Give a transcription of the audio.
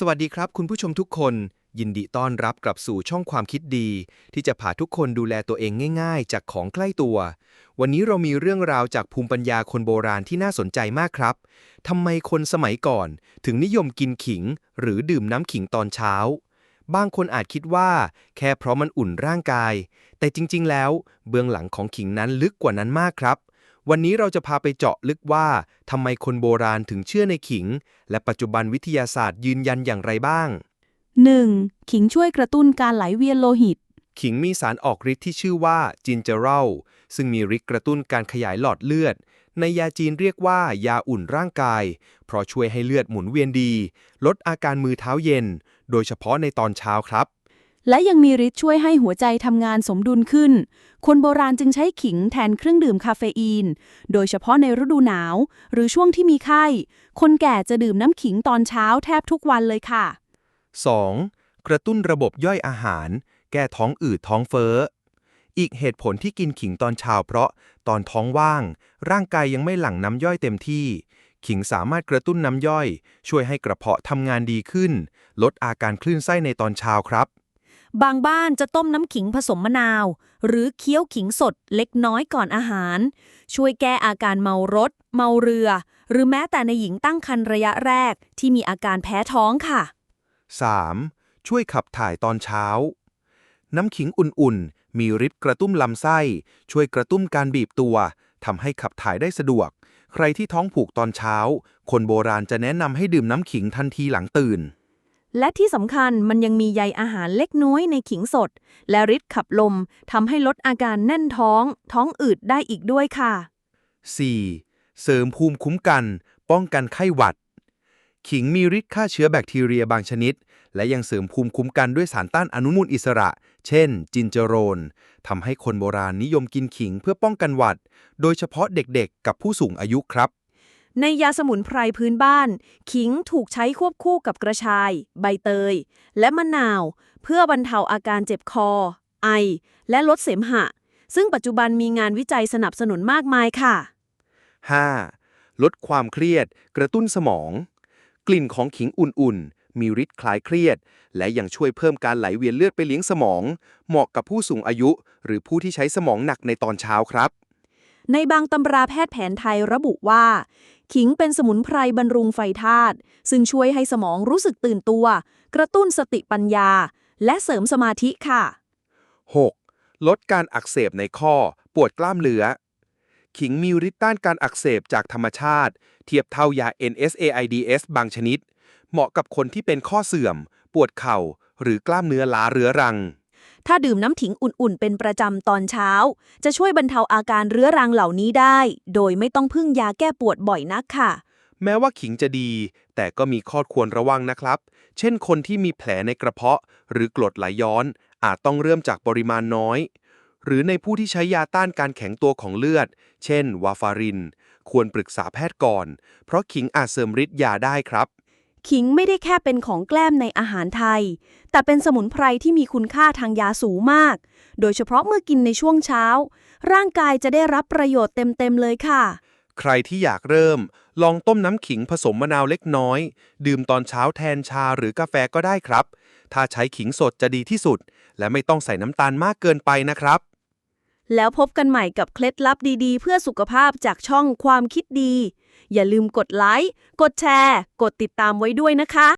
สวัสดีครับคุณผู้ชมทุกคน ยินดีต้อนรับกลับสู่ช่องความคิดดี ที่จะพาทุกคนดูแลตัวเองง่าย ๆ จากของใกล้ตัว วันนี้เรามีเรื่องราวจากภูมิปัญญาคนโบราณที่น่าสนใจมากครับทำไมคนสมัยก่อน ถึงนิยมกินขิง หรือดื่มน้ำขิงตอนเช้า บางคนอาจคิดว่า แค่เพราะมันอุ่นร่างกาย แต่จริง ๆ แล้ว เบื้องหลังของขิงนั้นลึกกว่านั้นมากครับ วันนี้เราจะพาไปเจาะลึกว่าทำไมคนโบราณถึงเชื่อในขิง และปัจจุบันวิทยาศาสตร์ยืนยันอย่างไรบ้าง 1. ขิงช่วยกระตุ้นการไหลเวียนโลหิต ขิงมีสารออกฤทธิ์ที่ชื่อว่าจินเจอรัลซึ่งมีฤทธิ์กระตุ้นการขยายหลอดเลือด ในยาจีนเรียกว่ายาอุ่นร่างกาย เพราะช่วยให้เลือดหมุนเวียนดี ลดอาการมือเท้าเย็น โดยเฉพาะในตอนเช้าครับ และยังมีฤทธิ์ช่วยให้หัวใจทำงานสมดุลขึ้น คนโบราณจึงใช้ขิงแทนเครื่องดื่มคาเฟอีน โดยเฉพาะในฤดูหนาว หรือช่วงที่มีไข้ คนแก่จะดื่มน้ำขิงตอนเช้าแทบทุกวันเลยค่ะ 2. กระตุ้นระบบย่อยอาหาร แก้ท้องอืดท้องเฟ้อ อีกเหตุผลที่กินขิงตอนเช้าเพราะตอนท้องว่าง ร่างกายยังไม่หลั่งน้ำย่อยเต็มที่ ขิงสามารถกระตุ้นน้ำย่อย ช่วยให้กระเพาะทำงานดีขึ้น ลดอาการคลื่นไส้ในตอนเช้าครับ บางบ้านจะต้มน้ำขิงผสมมะนาว หรือเคี้ยวขิงสดเล็กน้อยก่อนอาหาร ช่วยแก้อาการเมารถ เมาเรือ หรือแม้แต่ในหญิงตั้งครรภ์ระยะแรกที่มีอาการแพ้ท้องค่ะ 3. ช่วยขับถ่ายตอนเช้า น้ำขิงอุ่นๆ มีฤทธิ์กระตุ้นลำไส้ ช่วยกระตุ้นการบีบตัวทำให้ขับถ่ายได้สะดวก ใครที่ท้องผูกตอนเช้า คนโบราณจะแนะนำให้ดื่มน้ำขิงทันทีหลังตื่น และที่สำคัญมันยังมีใยอาหารเล็กน้อยในขิงสด และฤทธิ์ขับลมทำให้ลดอาการแน่นท้อง ท้องอืดได้อีกด้วยค่ะ 4. เสริมภูมิคุ้มกัน ป้องกันไข้หวัด ขิงมีฤทธิ์ฆ่าเชื้อแบคทีเรียบางชนิด และยังเสริมภูมิคุ้มกันด้วยสารต้านอนุมูลอิสระ เช่น จินเจอโรนทำให้คนโบราณนิยมกินขิงเพื่อป้องกันหวัด โดยเฉพาะเด็กๆ กับผู้สูงอายุครับ ในยาสมุนไพรพื้นบ้าน ขิงถูกใช้ควบคู่กับกระชาย ใบเตย และมะนาว เพื่อบรรเทาอาการเจ็บคอ ไอ และลดเสมหะ ซึ่งปัจจุบันมีงานวิจัยสนับสนุนมากมายค่ะ 5. ลดความเครียด กระตุ้นสมอง กลิ่นของขิงอุ่นๆ มีฤทธิ์คลายเครียด และยังช่วยเพิ่มการไหลเวียนเลือดไปเลี้ยงสมอง เหมาะกับผู้สูงอายุ หรือผู้ที่ใช้สมองหนักในตอนเช้าครับ ในบางตำราแพทย์แผนไทยระบุว่า ขิงเป็นสมุนไพรบรรลุงไฟธาตุซึ่งช่วยให้สมองรู้สึกตื่นตัว กระตุ้นสติปัญญา และเสริมสมาธิค่ะ 6. ลดการอักเสบในข้อ ปวดกล้ามเนื้อขิงมีฤทธิ์ต้านการอักเสบจากธรรมชาติ เทียบเท่ายา NSAIDs บางชนิด เหมาะกับคนที่เป็นข้อเสื่อม ปวดเข่า หรือกล้ามเนื้อล้าเรื้อรัง ถ้าดื่มน้ำขิงอุ่นๆ เป็นประจำตอนเช้า จะช่วยบรรเทาอาการเรื้อรังเหล่านี้ได้ โดยไม่ต้องพึ่งยาแก้ปวดบ่อยนักค่ะ แม้ว่าขิงจะดี แต่ก็มีข้อควรระวังนะครับ เช่นคนที่มีแผลในกระเพาะ หรือกรดไหลย้อน อาจต้องเริ่มจากปริมาณน้อย หรือในผู้ที่ใช้ยาต้านการแข็งตัวของเลือด เช่น วาฟาริน ควรปรึกษาแพทย์ก่อน เพราะขิงอาจเสริมฤทธิ์ยาได้ครับ ขิงไม่ได้แค่เป็นของแกล้มในอาหารไทย แต่เป็นสมุนไพรที่มีคุณค่าทางยาสูงมาก โดยเฉพาะเมื่อกินในช่วงเช้า ร่างกายจะได้รับประโยชน์เต็ม ๆ เลยค่ะ ใครที่อยากเริ่ม ลองต้มน้ำขิงผสมมะนาวเล็กน้อย ดื่มตอนเช้าแทนชาหรือกาแฟก็ได้ครับ ถ้าใช้ขิงสดจะดีที่สุด และไม่ต้องใส่น้ำตาลมากเกินไปนะครับ แล้วพบกันใหม่กับเคล็ดลับดีๆ เพื่อสุขภาพจากช่องความคิดดี อย่าลืมกดไลค์ กดแชร์ กดติดตามไว้ด้วยนะคะ